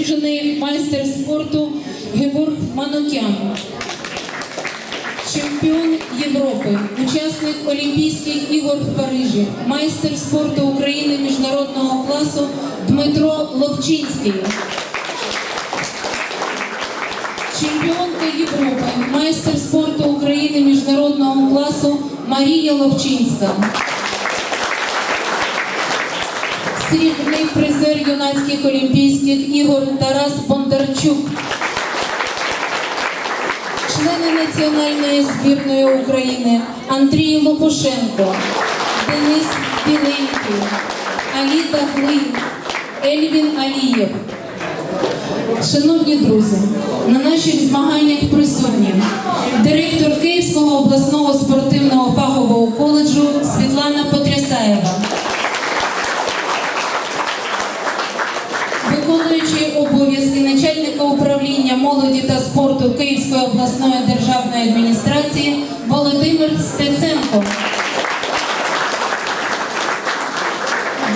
Заслужений майстер спорту Геворг Манукян. Чемпіон Європи, учасник Олімпійських ігор в Парижі, майстер спорту України міжнародного класу Дмитро Ловчинський. Чемпіонка Європи, майстер спорту України міжнародного класу Марія Ловчинська. Срібний призер юнацьких олімпійських ігор Тарас Бондарчук. Члени національної збірної України Андрій Лопушенко, Денис Біленький, Аліта Глин, Ельвін Алієв. Шановні друзі, на наших змаганнях присутні директор Київського обласного спортивного фахового коледжу Світлана Потрясаєва. Управління молоді та спорту Київської обласної державної адміністрації Володимир Стеценко.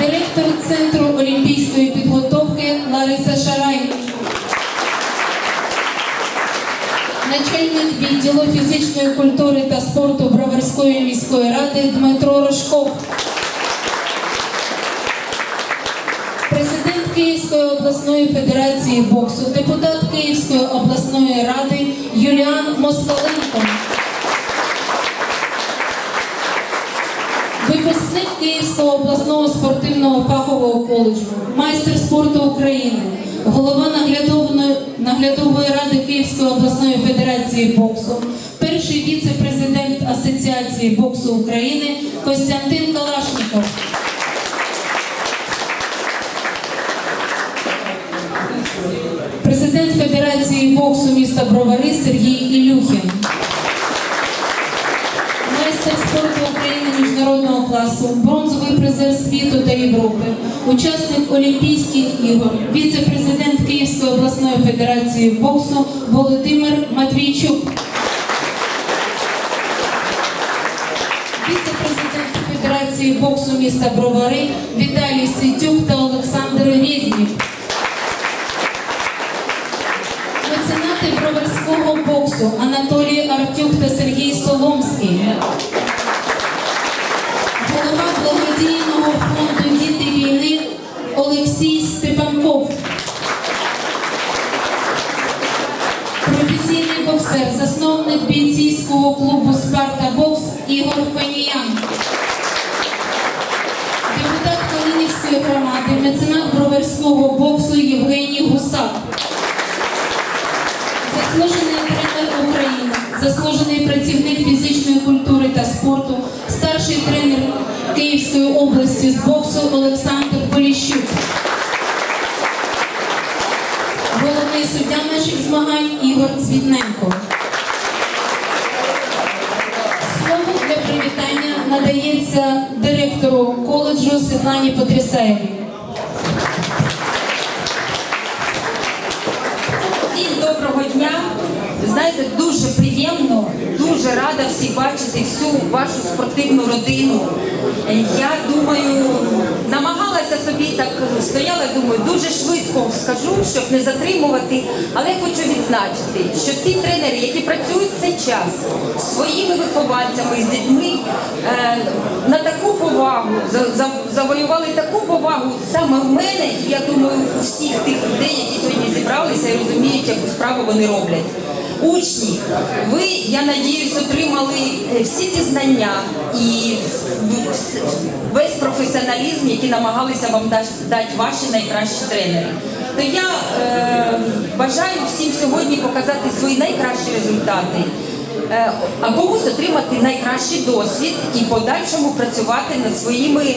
Директор Центру олімпійської підготовки Лариса Шарай. Начальник відділу фізичної культури та спорту Броварської міської ради Дмитро Рожков. Київської обласної федерації боксу, депутат Київської обласної ради Юліан Москаленко. Випускник Київського обласного спортивного фахового коледжу, майстер спорту України, голова наглядовної, наглядової ради Київської обласної федерації боксу, перший віце-президент Асоціації боксу України Костянтин Калашников. Президент Федерації боксу міста Бровари Сергій Ілюхін. Майстер спорту України міжнародного класу, бронзовий призер світу та Європи, учасник Олімпійських ігор, віце-президент Київської обласної федерації боксу Володимир Матвійчук. Віце-президент Федерації боксу міста Бровари Віталій Ситюк та Олексій Степанков. Професійний боксер, засновник бійцівського клубу Спарта Бокс Ігор Паніян. Депутат Калинівської громади, меценат броварського боксу Євгеній Гусак. Заслужений тренер України, заслужений працівник фізичної культури та спорту, старший тренер Київської області з боксу Олександр Поліщук. Суддя наших змагань Ігор Цвітненко. Слово для привітання надається директору коледжу Світлані Потрясаєвій. Всім доброго дня. Знаєте, дуже приємно, дуже рада всіх бачити всю вашу спортивну родину. Я думаю, намагалася собі так стояла, думаю, дуже швидко скажу, щоб не затримувати, але хочу відзначити, що ті тренери, які працюють цей час своїми вихованцями, з дітьми, е, на таку повагу за- за- завоювали таку повагу саме в мене, і я думаю, у всіх тих людей, які сьогодні зібралися і розуміють, яку справу вони роблять. Учні, ви, я надіюсь, отримали е, всі ті знання і весь професіоналізм, який намагалися вам дати ваші найкращі тренери. То я е, бажаю всім сьогодні показати свої найкращі результати. Е, А комусь отримати найкращий досвід і подальшому працювати над своїми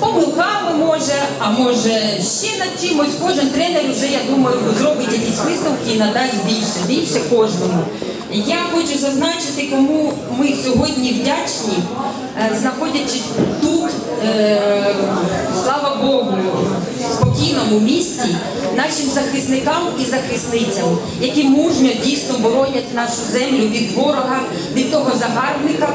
помилками може, а може ще над чимось. Кожен тренер вже, я думаю, зробить якісь висновки і надасть більше, більше кожному. Я хочу зазначити, кому ми сьогодні вдячні, е, знаходячись тут, е, слава Богу, в спокійному місці, захисникам і захисницям, які мужньо дійсно боронять нашу землю від ворога, від того загарбника.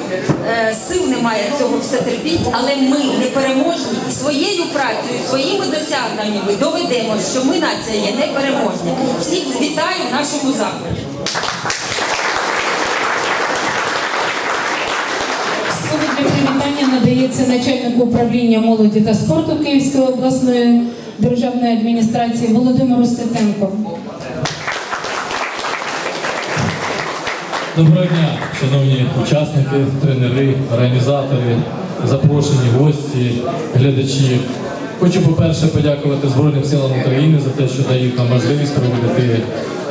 Е, Сил немає цього все терпіть, але ми непереможні і своєю працею, своїми досягненнями доведемо, що ми нація є непереможня. Всіх вітаю в нашому закладі. Слово для привітання надається начальнику управління молоді та спорту Київської обласної державної адміністрації Володимиру Стеценко. Доброго дня, шановні учасники, тренери, організатори, запрошені гості, глядачі. Хочу, по-перше, подякувати Збройним силам України за те, що дають нам можливість проводити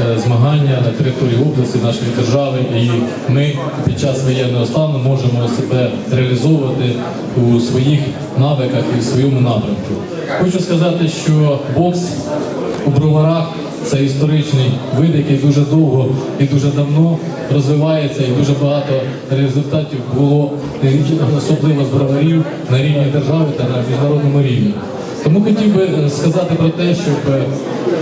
е, змагання на території області нашої держави. І ми під час воєнного стану можемо себе реалізовувати у своїх навиках і в своєму напрямку. Хочу сказати, що бокс у броварах це історичний вид, який дуже довго і дуже давно розвивається, і дуже багато результатів було особливо з броварів на рівні держави та на міжнародному рівні. Тому хотів би е, сказати про те, щоб е,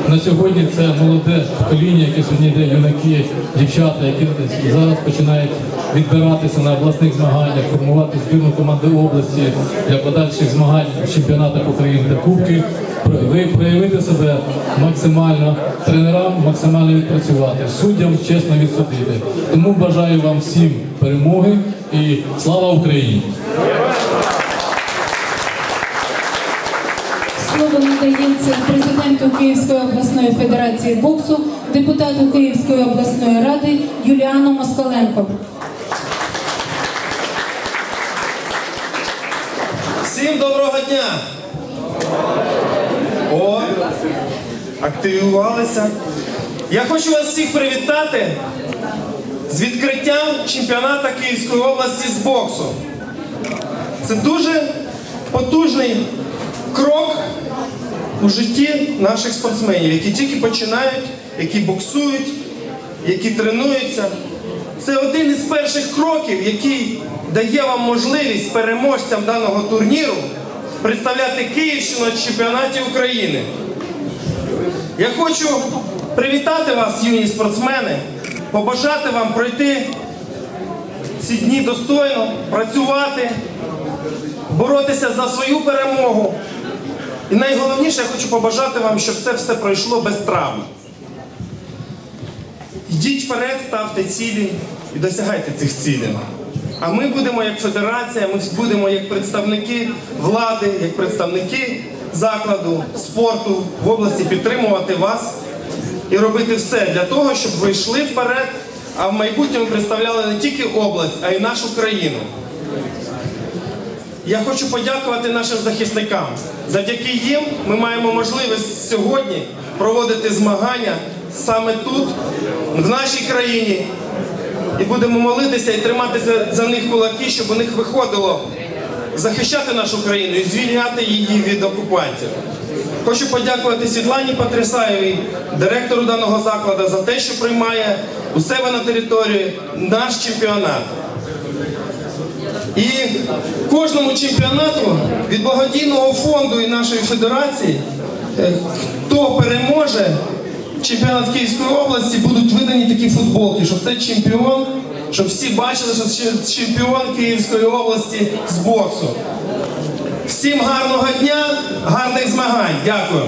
на сьогодні це молоде покоління, яке сьогодні йде юнаки, дівчата, які зараз починають відбиратися на обласних змаганнях, формувати збірну команди області для подальших змагань в чемпіонатах України та Кубки. Ви проявити себе максимально, тренерам максимально відпрацювати, суддям чесно відсудити. Тому бажаю вам всім перемоги і слава Україні! Слово надається президенту Київської обласної федерації боксу, депутату Київської обласної ради Юліану Москаленко. Всім доброго дня! О, активувалися. Я хочу вас всіх привітати з відкриттям чемпіонату Київської області з боксу. Це дуже потужний крок у житті наших спортсменів, які тільки починають, які боксують, які тренуються. Це один із перших кроків, який дає вам можливість переможцям даного турніру представляти Київщину на чемпіонаті України. Я хочу привітати вас, юні спортсмени, побажати вам пройти ці дні достойно, працювати, боротися за свою перемогу. І найголовніше, я хочу побажати вам, щоб це все пройшло без травм. Йдіть вперед, ставте цілі і досягайте цих цілей. А ми будемо як федерація, ми будемо як представники влади, як представники закладу, спорту в області підтримувати вас і робити все для того, щоб ви йшли вперед, а в майбутньому представляли не тільки область, а й нашу країну. Я хочу подякувати нашим захисникам. Завдяки їм ми маємо можливість сьогодні проводити змагання саме тут, в нашій країні. І будемо молитися і триматися за них кулаки, щоб у них виходило захищати нашу країну і звільняти її від окупантів. Хочу подякувати Світлані Патрисаєвій, директору даного закладу, за те, що приймає у себе на території наш чемпіонат. І кожному чемпіонату від благодійного фонду і нашої федерації, е, хто переможе чемпіонат Київської області, будуть видані такі футболки, щоб це чемпіон, щоб всі бачили, що це чемпіон Київської області з боксу. Всім гарного дня, гарних змагань. Дякую.